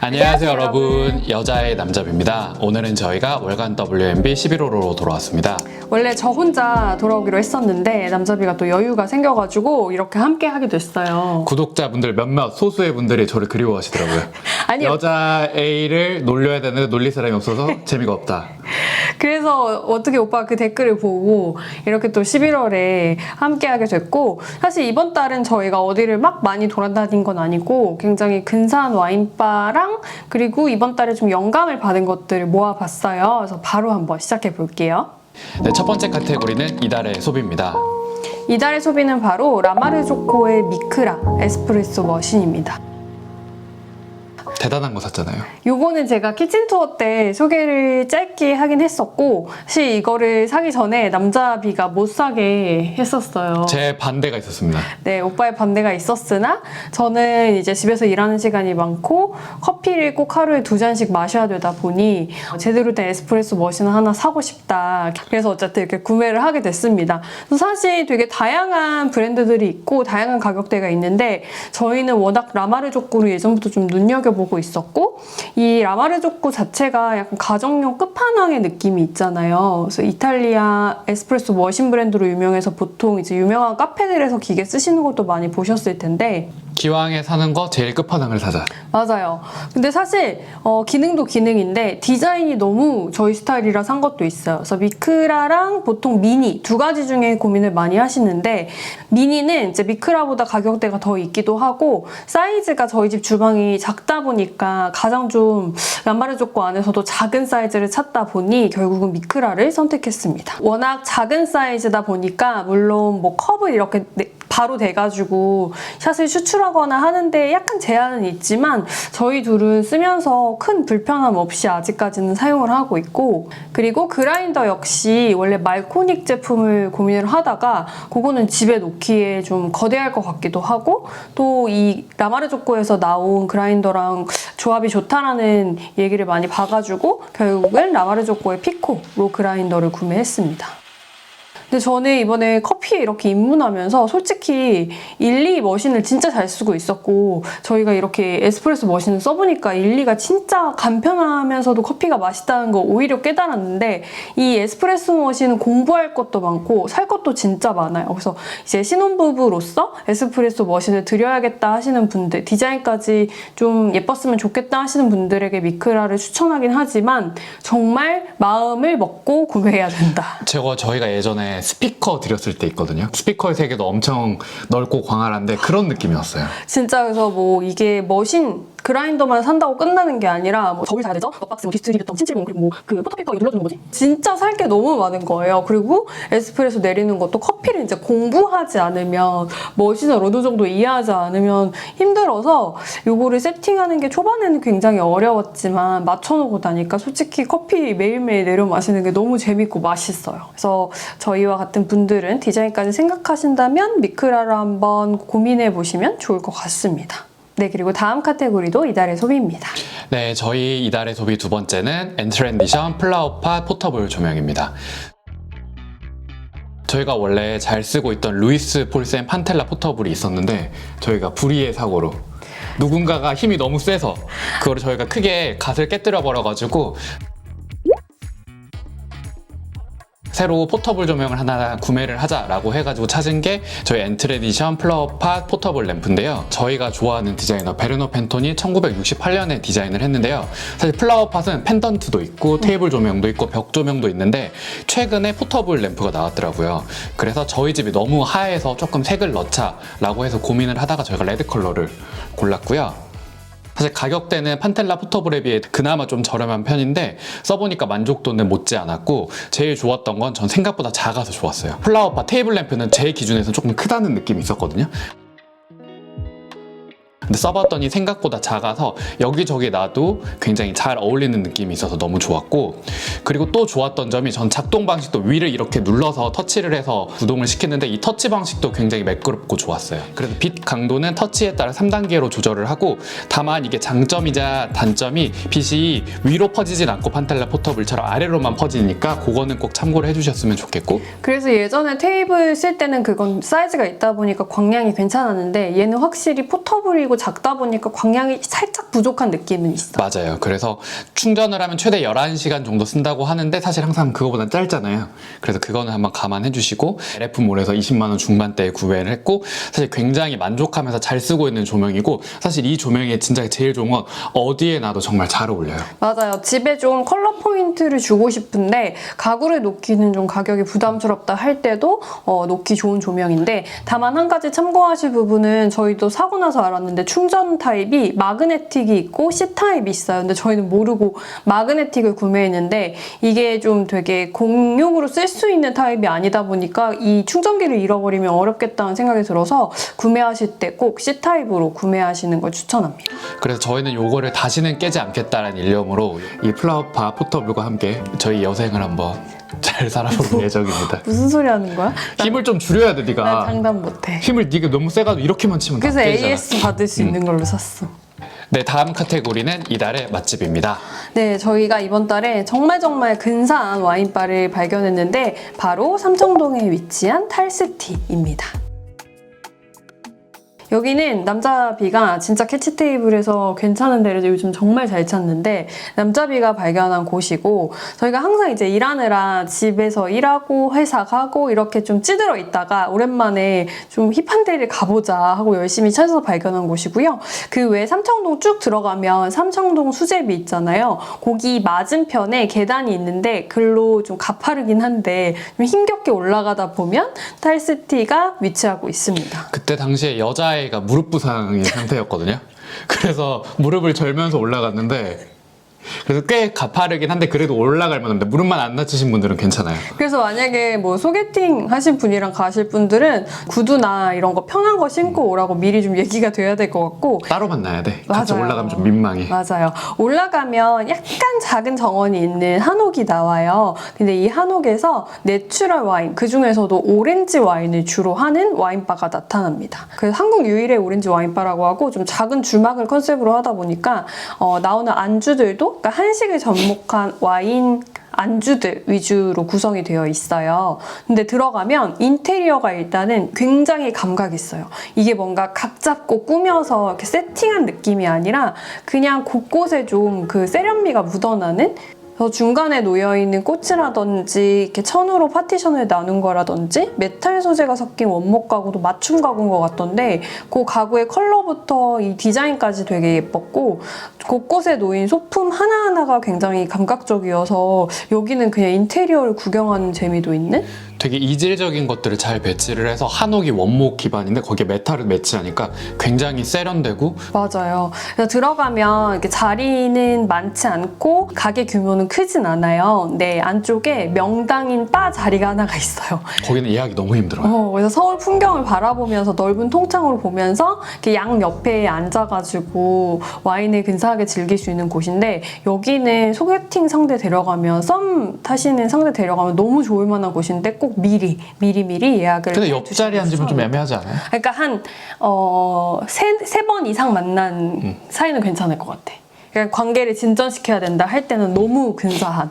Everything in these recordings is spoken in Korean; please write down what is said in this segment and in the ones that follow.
안녕하세요 여러분. 여자의 남잡입니다. 오늘은 저희가 월간 WMB 11호로 돌아왔습니다. 원래 저 혼자 돌아오기로 했었는데 남자비가 또 여유가 생겨가지고 이렇게 함께 하게 됐어요. 구독자분들 몇몇 소수의 분들이 저를 그리워하시더라고요. 아니요. 여자 A를 놀려야 되는데 놀릴 사람이 없어서 재미가 없다 그래서 어떻게 오빠 그 댓글을 보고 이렇게 또 11월에 함께 하게 됐고 사실 이번 달은 저희가 어디를 막 많이 돌아다닌 건 아니고 굉장히 근사한 와인바랑 그리고 이번 달에 좀 영감을 받은 것들을 모아봤어요. 그래서 바로 한번 시작해 볼게요. 네, 첫 번째 카테고리는 이달의 소비입니다 이달의 소비는 바로 라마르조코의 미크라 에스프레소 머신입니다. 대단한 거 샀잖아요 요거는 제가 키친 투어 때 소개를 짧게 하긴 했었고 사실 이거를 사기 전에 남자비가 못 사게 했었어요. 제 반대가 있었습니다 네, 오빠의 반대가 있었으나 저는 이제 집에서 일하는 시간이 많고 커피를 꼭 하루에 두 잔씩 마셔야 되다 보니 제대로 된 에스프레소 머신을 하나 사고 싶다. 그래서 어쨌든 이렇게 구매를 하게 됐습니다. 사실 되게 다양한 브랜드들이 있고 다양한 가격대가 있는데 저희는 워낙 라마르조코를 예전부터 좀 눈여겨보고 있었고 이 라마르조코 자체가 약간 가정용 끝판왕의 느낌이 있잖아요. 그래서 이탈리아 에스프레소 머신 브랜드로 유명해서 보통 이제 유명한 카페들에서 기계 쓰시는 것도 많이 보셨을 텐데 기왕에 사는 거 제일 끝판왕을 사자 맞아요. 근데 사실 어, 기능도 기능인데 디자인이 너무 저희 스타일이라 산 것도 있어요. 그래서 미크라랑 보통 미니 두 가지 중에 고민을 많이 하시는데 미니는 이제 미크라보다 가격대가 더 있기도 하고 사이즈가 저희 집 주방이 작다 보니까 가장 좀 람바르조코 안에서도 작은 사이즈를 찾다 보니 결국은 미크라를 선택했습니다. 워낙 작은 사이즈다 보니까 물론 뭐 컵을 이렇게 내- 바로 돼가지고 샷을 추출하거나 하는데 약간 제한은 있지만 저희 둘은 쓰면서 큰 불편함 없이 아직까지는 사용을 하고 있고 그리고 그라인더 역시 원래 말코닉 제품을 고민을 하다가 그거는 집에 놓기에 좀 거대할 것 같기도 하고 또 이 라마르조코에서 나온 그라인더랑 조합이 좋다라는 얘기를 많이 봐가지고 결국은 라마르조코의 피코로 그라인더를 구매했습니다. 근데 저는 이번에 커피에 이렇게 입문하면서 솔직히 일리 머신을 진짜 잘 쓰고 있었고 저희가 이렇게 에스프레소 머신을 써보니까 일리가 진짜 간편하면서도 커피가 맛있다는 거 오히려 깨달았는데 이 에스프레소 머신은 공부할 것도 많고 살 것도 진짜 많아요. 그래서 이제 신혼부부로서 에스프레소 머신을 드려야겠다 하시는 분들 디자인까지 좀 예뻤으면 좋겠다 하시는 분들에게 미크라를 추천하긴 하지만 정말 마음을 먹고 구매해야 된다. 저거 저희가 예전에 스피커 드렸을 때 있거든요. 스피커의 세계도 엄청 넓고 광활한데 그런 느낌이었어요. 진짜 그래서 뭐 이게 머신 그라인더만 산다고 끝나는 게 아니라 뭐 저울 사야 되죠? 박스, 뭐 디스트리뷰터, 770 그리고 뭐 그 포토페이퍼 이거 눌러주는 거지. 진짜 살 게 너무 많은 거예요. 그리고 에스프레소 내리는 것도 커피를 이제 공부하지 않으면 머신을 어느 정도 이해하지 않으면 힘들어서 요거를 세팅하는 게 초반에는 굉장히 어려웠지만 맞춰놓고 나니까 솔직히 커피 매일매일 내려 마시는 게 너무 재밌고 맛있어요. 그래서 저희와 같은 분들은 디자인까지 생각하신다면 미크라를 한번 고민해 보시면 좋을 것 같습니다. 네, 그리고 다음 카테고리도 이달의 소비입니다. 네, 저희 이달의 소비 두 번째는 엔트랜디션 플라워팟 포터블 조명입니다. 저희가 원래 잘 쓰고 있던 루이스 폴센 판텔라 포터블이 있었는데 저희가 불의의 사고로 누군가가 힘이 너무 세서 그거를 저희가 크게 갓을 깨뜨려 버려가지고 새로 포터블 조명을 하나 구매를 하자라고 해가지고 찾은 게 저희 엔트레디션 플라워팟 포터블 램프인데요. 저희가 좋아하는 디자이너 베르노 펜톤이 1968년에 디자인을 했는데요. 사실 플라워팟은 펜던트도 있고 테이블 조명도 있고 벽 조명도 있는데 최근에 포터블 램프가 나왔더라고요. 그래서 저희 집이 너무 하해서 조금 색을 넣자라고 해서 고민을 하다가 저희가 레드 컬러를 골랐고요. 사실 가격대는 판텔라 포터블에 비해 그나마 좀 저렴한 편인데 써보니까 만족도는 못지 않았고 제일 좋았던 건 전 생각보다 작아서 좋았어요. 플라워파 테이블 램프는 제 기준에서 조금 크다는 느낌이 있었거든요. 근데 써봤더니 생각보다 작아서 여기저기 놔도 굉장히 잘 어울리는 느낌이 있어서 너무 좋았고 그리고 또 좋았던 점이 전 작동 방식도 위를 이렇게 눌러서 터치를 해서 구동을 시켰는데 이 터치 방식도 굉장히 매끄럽고 좋았어요. 그래서 빛 강도는 터치에 따라 3단계로 조절을 하고 다만 이게 장점이자 단점이 빛이 위로 퍼지진 않고 판텔라 포터블처럼 아래로만 퍼지니까 그거는 꼭 참고를 해주셨으면 좋겠고. 그래서 예전에 테이블 쓸 때는 그건 사이즈가 있다 보니까 광량이 괜찮았는데 얘는 확실히 포터블이고 작다 보니까 광량이 살짝 부족한 느낌은 있어. 맞아요. 그래서 충전을 하면 최대 11시간 정도 쓴다고 하는데 사실 항상 그거보다 짧잖아요. 그래서 그거는 한번 감안해 주시고 LF몰에서 20만 원 중반대에 구매를 했고 사실 굉장히 만족하면서 잘 쓰고 있는 조명이고 사실 이 조명이 진짜 제일 좋은 건 어디에 놔도 정말 잘 어울려요. 맞아요. 집에 좀 컬러 포인트를 주고 싶은데 가구를 놓기는 좀 가격이 부담스럽다 할 때도 어, 놓기 좋은 조명인데 다만 한 가지 참고하실 부분은 저희도 사고 나서 알았는데 충전 타입이 마그네틱이 있고 C 타입이 있어요. 근데 저희는 모르고 마그네틱을 구매했는데 이게 좀 되게 공용으로 쓸 수 있는 타입이 아니다 보니까 이 충전기를 잃어버리면 어렵겠다는 생각이 들어서 구매하실 때 꼭 C 타입으로 구매하시는 걸 추천합니다. 그래서 저희는 요거를 다시는 깨지 않겠다라는 일념으로 이 플라워파 포터블과 함께 저희 여생을 한번 잘 살아볼 예정입니다. 무슨 소리 하는 거야? 힘을 좀 줄여야 돼, 난 네가. 장담 못해. 힘을 네가 너무 세가지고 이렇게만 치면 다 그래서 깨지잖아. AS 받을 수 있는 걸로 샀어. 네, 다음 카테고리는 이달의 맛집입니다. 네, 저희가 이번 달에 정말 정말 근사한 와인바를 발견했는데 바로 삼청동에 위치한 탈스티입니다. 여기는 남자비가 진짜 캐치 테이블에서 괜찮은 데를 요즘 정말 잘 찾는데 남자비가 발견한 곳이고 저희가 항상 이제 일하느라 집에서 일하고 회사 가고 이렇게 좀 찌들어 있다가 오랜만에 좀 힙한 데를 가보자 하고 열심히 찾아서 발견한 곳이고요. 그 외에 삼청동 쭉 들어가면 삼청동 수제비 있잖아요. 거기 맞은편에 계단이 있는데 글로 좀 가파르긴 한데 좀 힘겹게 올라가다 보면 탈스티가 위치하고 있습니다. 그때 당시에 여자 아이가 무릎 부상인 상태였거든요. 그래서 무릎을 절면서 올라갔는데 그래서 꽤 가파르긴 한데 그래도 올라갈 만한데 무릎만 안 다치신 분들은 괜찮아요. 그래서 만약에 뭐 소개팅 하신 분이랑 가실 분들은 구두나 이런 거 편한 거 신고 오라고 미리 좀 얘기가 돼야 될 것 같고 따로 만나야 돼. 같이 맞아요. 올라가면 좀 민망해. 맞아요. 올라가면 약간 작은 정원이 있는 한옥이 나와요. 근데 이 한옥에서 내추럴 와인, 그 중에서도 오렌지 와인을 주로 하는 와인바가 나타납니다. 그래서 한국 유일의 오렌지 와인바라고 하고 좀 작은 주막을 컨셉으로 하다 보니까 어, 나오는 안주들도 그러니까 한식을 접목한 와인 안주들 위주로 구성이 되어 있어요. 근데 들어가면 인테리어가 일단은 굉장히 감각 있어요. 이게 뭔가 각 잡고 꾸며서 이렇게 세팅한 느낌이 아니라 그냥 곳곳에 좀 그 세련미가 묻어나는 그래서 중간에 놓여 있는 꽃이라든지 이렇게 천으로 파티션을 나눈 거라든지 메탈 소재가 섞인 원목 가구도 맞춤 가구인 것 같던데 그 가구의 컬러부터 이 디자인까지 되게 예뻤고 곳곳에 놓인 소품 하나하나가 굉장히 감각적이어서 여기는 그냥 인테리어를 구경하는 재미도 있는 되게 이질적인 것들을 잘 배치를 해서 한옥이 원목 기반인데 거기에 메탈을 매치하니까 굉장히 세련되고 맞아요. 그래서 들어가면 이렇게 자리는 많지 않고 가게 규모는 크진 않아요. 근데 안쪽에 명당인 바 자리가 하나가 있어요. 거기는 예약이 너무 힘들어요. 어, 그래서 서울 풍경을 바라보면서 넓은 통창으로 보면서 이렇게 양 옆에 앉아가지고 와인을 근사하게 즐길 수 있는 곳인데 여기는 소개팅 상대 데려가면 썸 타시는 상대 데려가면 너무 좋을 만한 곳인데 꼭 미리 미리 미리 예약을 근데 옆자리 앉으면 좀. 애매하지 않아요? 그러니까 한, 어, 세, 세번 이상 만난 사이는 괜찮을 것 같아. 그러니까 관계를 진전시켜야 된다 할 때는 너무 근사한.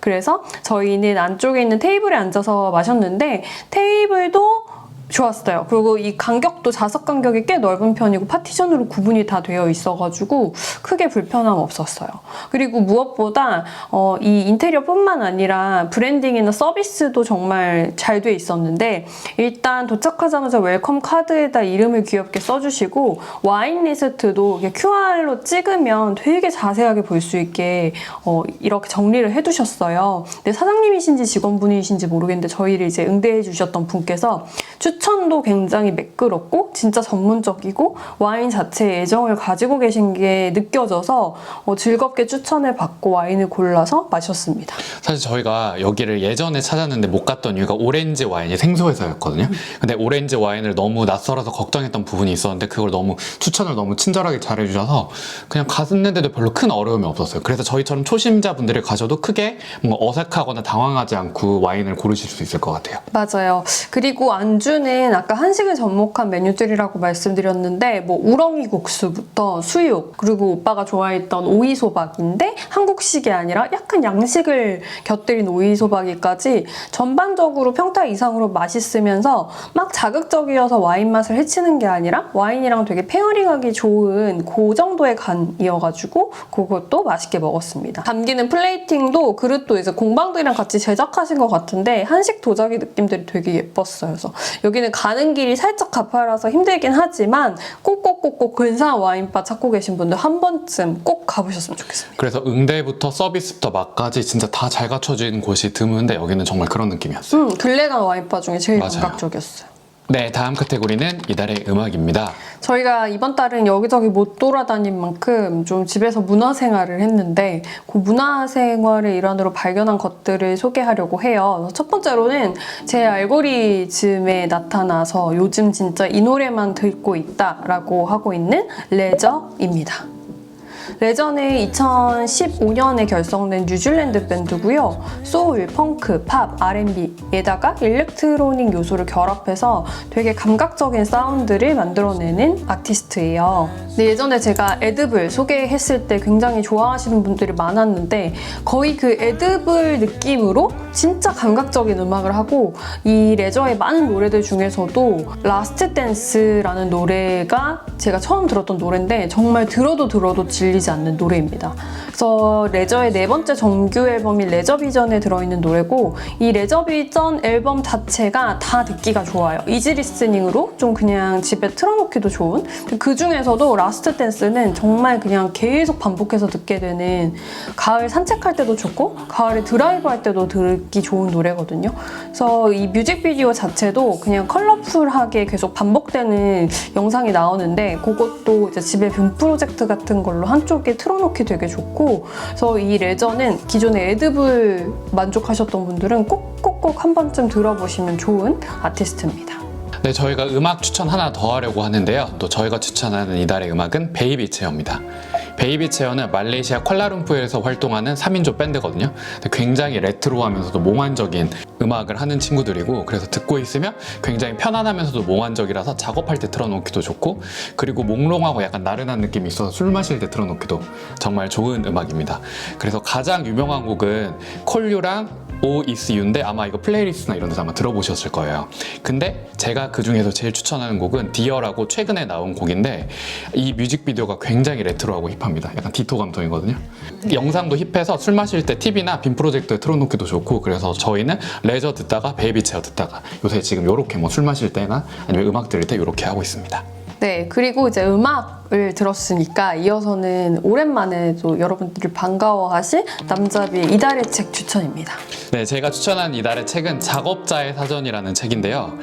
그래서 저희는 안쪽에 있는 테이블에 앉아서 마셨는데 테이블도 좋았어요. 그리고 이 간격도 좌석 간격이 꽤 넓은 편이고 파티션으로 구분이 다 되어 있어가지고 크게 불편함 없었어요. 그리고 무엇보다 어, 이 인테리어뿐만 아니라 브랜딩이나 서비스도 정말 잘 돼 있었는데 일단 도착하자마자 웰컴 카드에다 이름을 귀엽게 써주시고 와인 리스트도 QR로 찍으면 되게 자세하게 볼 수 있게 어, 이렇게 정리를 해두셨어요. 근데 사장님이신지 직원분이신지 모르겠는데 저희를 이제 응대해 주셨던 분께서 추 천도 굉장히 매끄럽고 진짜 전문적이고 와인 자체에 애정을 가지고 계신 게 느껴져서 어, 즐겁게 추천을 받고 와인을 골라서 마셨습니다. 사실 저희가 여기를 예전에 찾았는데 못 갔던 이유가 오렌지 와인이 생소해서였거든요. 근데 오렌지 와인을 너무 낯설어서 걱정했던 부분이 있었는데 그걸 너무 추천을 너무 친절하게 잘해주셔서 그냥 갔는데도 별로 큰 어려움이 없었어요. 그래서 저희처럼 초심자분들이 가셔도 크게 뭔가 어색하거나 당황하지 않고 와인을 고르실 수 있을 것 같아요. 맞아요. 그리고 안주는 레저는 아까 한식을 접목한 메뉴들이라고 말씀드렸는데 뭐 우렁이 국수부터 수육 그리고 오빠가 좋아했던 오이소박인데 한국식이 아니라 약간 양식을 곁들인 오이소박이까지 전반적으로 평타 이상으로 맛있으면서 막 자극적이어서 와인 맛을 해치는 게 아니라 와인이랑 되게 페어링하기 좋은 그 정도의 간이어가지고 그것도 맛있게 먹었습니다. 담기는 플레이팅도 그릇도 이제 공방들이랑 같이 제작하신 것 같은데 한식 도자기 느낌들이 되게 예뻤어요. 그래서 여기 는 가는 길이 살짝 가파라서 힘들긴 하지만 꼭꼭꼭꼭 근사한 와인바 찾고 계신 분들 한 번쯤 꼭 가보셨으면 좋겠습니다. 그래서 응대부터 서비스부터 맛까지 진짜 다 잘 갖춰진 곳이 드문데 여기는 정말 그런 느낌이었어요. 음, 근래 간 와인바 중에 제일 맞아요. 감각적이었어요. 네, 다음 카테고리는 이달의 음악입니다. 저희가 이번 달은 여기저기 못 돌아다닌 만큼 좀 집에서 문화생활을 했는데 그 문화생활의 일환으로 발견한 것들을 소개하려고 해요. 첫 번째로는 제 알고리즘에 나타나서 요즘 진짜 이 노래만 듣고 있다라고 하고 있는 레저입니다. 레전은 2015년에 결성된 뉴질랜드 밴드고요. 소울, 펑크, 팝, R&B에다가 일렉트로닉 요소를 결합해서 되게 감각적인 사운드를 만들어내는 아티스트예요. 근데 예전에 제가 에드블 소개했을 때 굉장히 좋아하시는 분들이 많았는데 거의 그 에드블 느낌으로 진짜 감각적인 음악을 하고 이 레저의 많은 노래들 중에서도 라스트 댄스라는 노래가 제가 처음 들었던 노래인데 정말 들어도 들어도 질리지 않는 노래입니다. 그래서 레저의 네 번째 정규 앨범인 레저 비전에 들어있는 노래고 이 레저 비전 앨범 자체가 다 듣기가 좋아요. 이지 리스닝으로 좀 그냥 집에 틀어놓기도 좋은 그 중에서도 라 스트 댄스는 정말 그냥 계속 반복해서 듣게 되는 가을 산책할 때도 좋고 가을에 드라이브 할 때도 듣기 좋은 노래거든요. 그래서 이 뮤직비디오 자체도 그냥 컬러풀하게 계속 반복되는 영상이 나오는데 그것도 이제 집에 빔 프로젝트 같은 걸로 한쪽에 틀어놓기 되게 좋고 그래서 이 레저는 기존에 에드블 만족하셨던 분들은 꼭꼭꼭 한 번쯤 들어보시면 좋은 아티스트입니다. 네, 저희가 음악 추천 하나 더 하려고 하는데요. 또 저희가 추천하는 이달의 음악은 베이비 체어입니다. 베이비 체어는 말레이시아 콜라룸푸르에서 활동하는 3인조 밴드거든요. 굉장히 레트로하면서도 몽환적인 음악을 하는 친구들이고 그래서 듣고 있으면 굉장히 편안하면서도 몽환적이라서 작업할 때 틀어놓기도 좋고 그리고 몽롱하고 약간 나른한 느낌이 있어서 술 마실 때 틀어놓기도 정말 좋은 음악입니다. 그래서 가장 유명한 곡은 콜유랑 오 이스 유인데 아마 이거 플레이리스트나 이런 데서 아마 들어보셨을 거예요. 근데 제가 그 중에서 제일 추천하는 곡은 디어라고 최근에 나온 곡인데 이 뮤직비디오가 굉장히 레트로하고 힙합니다. 약간 디토 감성이거든요. 영상도 힙해서 술 마실 때 TV나 빔 프로젝터에 틀어놓기도 좋고 그래서 저희는 레저 듣다가 베이비 체어 듣다가 요새 지금 요렇게 뭐 술 마실 때나 아니면 음악 들을 때 요렇게 하고 있습니다. 네, 그리고 이제 음악 을 들었으니까 이어서는 오랜만에 또 여러분들이 반가워하실 남자비의 이달의 책 추천입니다. 네, 제가 추천한 이달의 책은 작업자의 사전이라는 책인데요.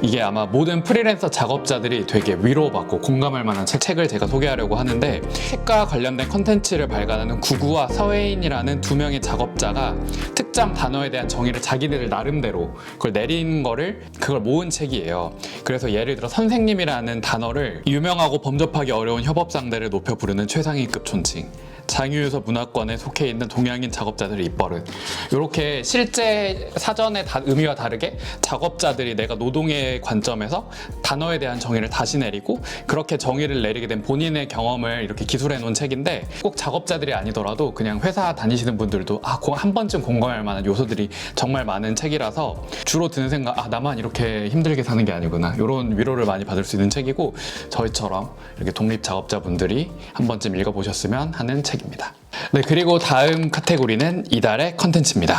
이게 아마 모든 프리랜서 작업자들이 되게 위로받고 공감할 만한 책, 책을 제가 소개하려고 하는데 책과 관련된 컨텐츠를 발간하는 구구와 서해인이라는 두 명의 작업자가 특정 단어에 대한 정의를 자기들 나름대로 그걸 내린 거를 그걸 모은 책이에요. 그래서 예를 들어 선생님이라는 단어를 유명하고 범접하기 어려운 협업 상대를 높여 부르는 최상위급 존칭. 장유유서 문화권에 속해 있는 동양인 작업자들의 입버릇 이렇게 실제 사전의 다- 의미와 다르게 작업자들이 내가 노동의 관점에서 단어에 대한 정의를 다시 내리고 그렇게 정의를 내리게 된 본인의 경험을 이렇게 기술해 놓은 책인데 꼭 작업자들이 아니더라도 그냥 회사 다니시는 분들도 아, 고- 한 번쯤 공감할 만한 요소들이 정말 많은 책이라서 주로 드는 생각 아 나만 이렇게 힘들게 사는 게 아니구나. 이런 위로를 많이 받을 수 있는 책이고 저희처럼 이렇게 독립 작업자분들이 한 번쯤 읽어보셨으면 하는 책 입니다. 네 그리고 다음 카테고리는 이달의 컨텐츠입니다.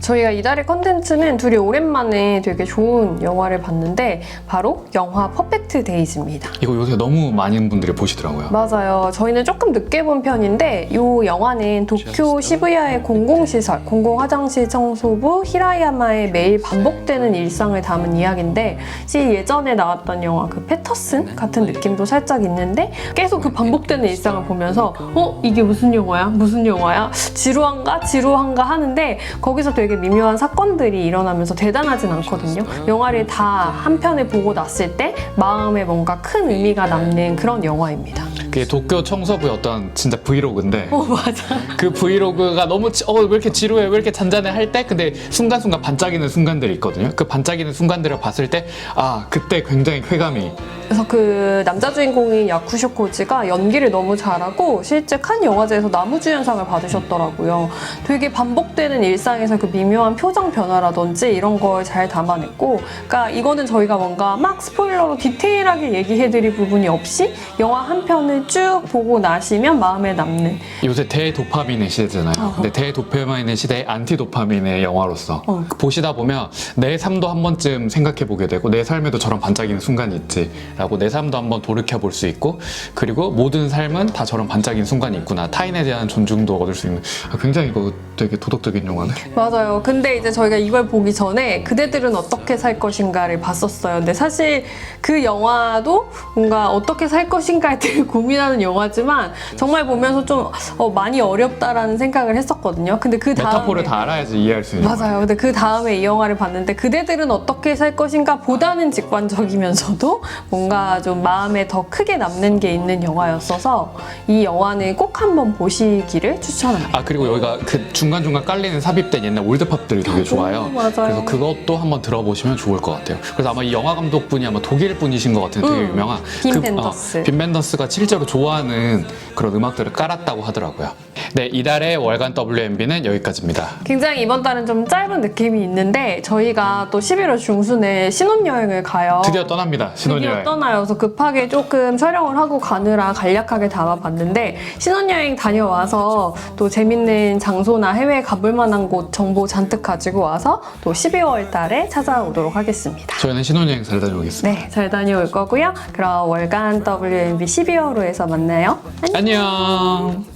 저희가 이달의 컨텐츠는 둘이 오랜만에 되게 좋은 영화를 봤는데 바로 영화 퍼펙트 데이즈입니다. 이거 요새 너무 많은 분들이 보시더라고요. 맞아요. 저희는 조금 늦게 본 편인데 이 영화는 도쿄 시부야의 공공시설, 공공화장실 청소부 히라야마의 매일 반복되는 일상을 담은 이야기인데 시 예전에 나왔던 영화 그 패터슨 같은 느낌도 살짝 있는데 계속 그 반복되는 일상을 보면서 어? 이게 무슨 영화야? 무슨 영화야? 지루한가? 지루한가 하는데 거기서 되게 미묘한 사건들이 일어나면서 대단하진 않거든요. 영화를 다 한 편을 보고 났을 때 마음에 뭔가 큰 의미가 남는 그런 영화입니다. 그게 도쿄 청소부의 어떤 진짜 브이로그인데 어 맞아. 그 브이로그가 너무 지- 어, 왜 이렇게 지루해 왜 이렇게 잔잔해 할 때 근데 순간순간 반짝이는 순간들이 있거든요 그 반짝이는 순간들을 봤을 때 아 그때 굉장히 쾌감이 그래서 그 남자 주인공인 야쿠쇼 코지가 연기를 너무 잘하고 실제 칸 영화제에서 나무주연상을 받으셨더라고요. 되게 반복되는 일상에서 그 미묘한 표정 변화라든지 이런 걸 잘 담아냈고, 그러니까 이거는 저희가 뭔가 막 스포일러로 디테일하게 얘기해드릴 부분이 없이 영화 한 편을 쭉 보고 나시면 마음에 남는 요새 대도파민의 시대잖아요 어허. 근데 대도파민의 시대의 안티도파민의 영화로서 어. 보시다 보면 내 삶도 한 번쯤 생각해 보게 되고 내 삶에도 저런 반짝이는 순간이 있지라고 내 삶도 한번 돌이켜 볼 수 있고 그리고 모든 삶은 다 저런 반짝이는 순간이 있구나 타인에 대한 존중도 얻을 수 있는 아, 굉장히 이거 되게 도덕적인 영화네 맞아요. 근데 이제 저희가 이걸 보기 전에 그대들은 어떻게 살 것인가를 봤었어요. 근데 사실 그 영화도 뭔가 어떻게 살 것인가에 되게 고민하는 영화지만 정말 보면서 좀 어, 많이 어렵다라는 생각을 했었거든요. 근데 그 다음에 메타포를 다 알아야지 이해할 수 있는. 맞아요. 근데 그 다음에 이 영화를 봤는데 그대들은 어떻게 살 것인가 보다는 직관적이면서도 뭔가 좀 마음에 더 크게 남는 게 있는 영화였어서 이 영화는 꼭 한번 보시기를 추천합니다. 아 그리고 여기가 그 중간중간 깔리는 삽입된 옛날 올드팝들이 되게 좋아요. 맞아요. 그래서 그것도 한번 들어보시면 좋을 것 같아요. 그래서 아마 이 영화 감독분이 아마 독일 분이신 것 같은 데 되게 음, 유명한 빈 그, 벤더스. 어, 빈 벤더스가 실제로 좋아하는 그런 음악들을 깔았다고 하더라고요. 네 이달의 월간 WMB는 여기까지입니다. 굉장히 이번 달은 좀 짧은 느낌이 있는데 저희가 또 11월 중순에 신혼여행을 가요. 드디어 떠납니다. 드디어 신혼여행. 떠나요. 그래서 급하게 조금 촬영을 하고 가느라 간략하게 담아봤는데 신혼여행 다녀와서 또 재밌는 장소나 해외에 가볼 만한 곳 정보 잔뜩 가지고 와서 또 12월 달에 찾아오도록 하겠습니다. 저희는 신혼여행 잘 다녀오겠습니다. 네, 잘 다녀올 거고요. 그럼 월간 WMB 12월호에서 만나요. 안녕. 안녕.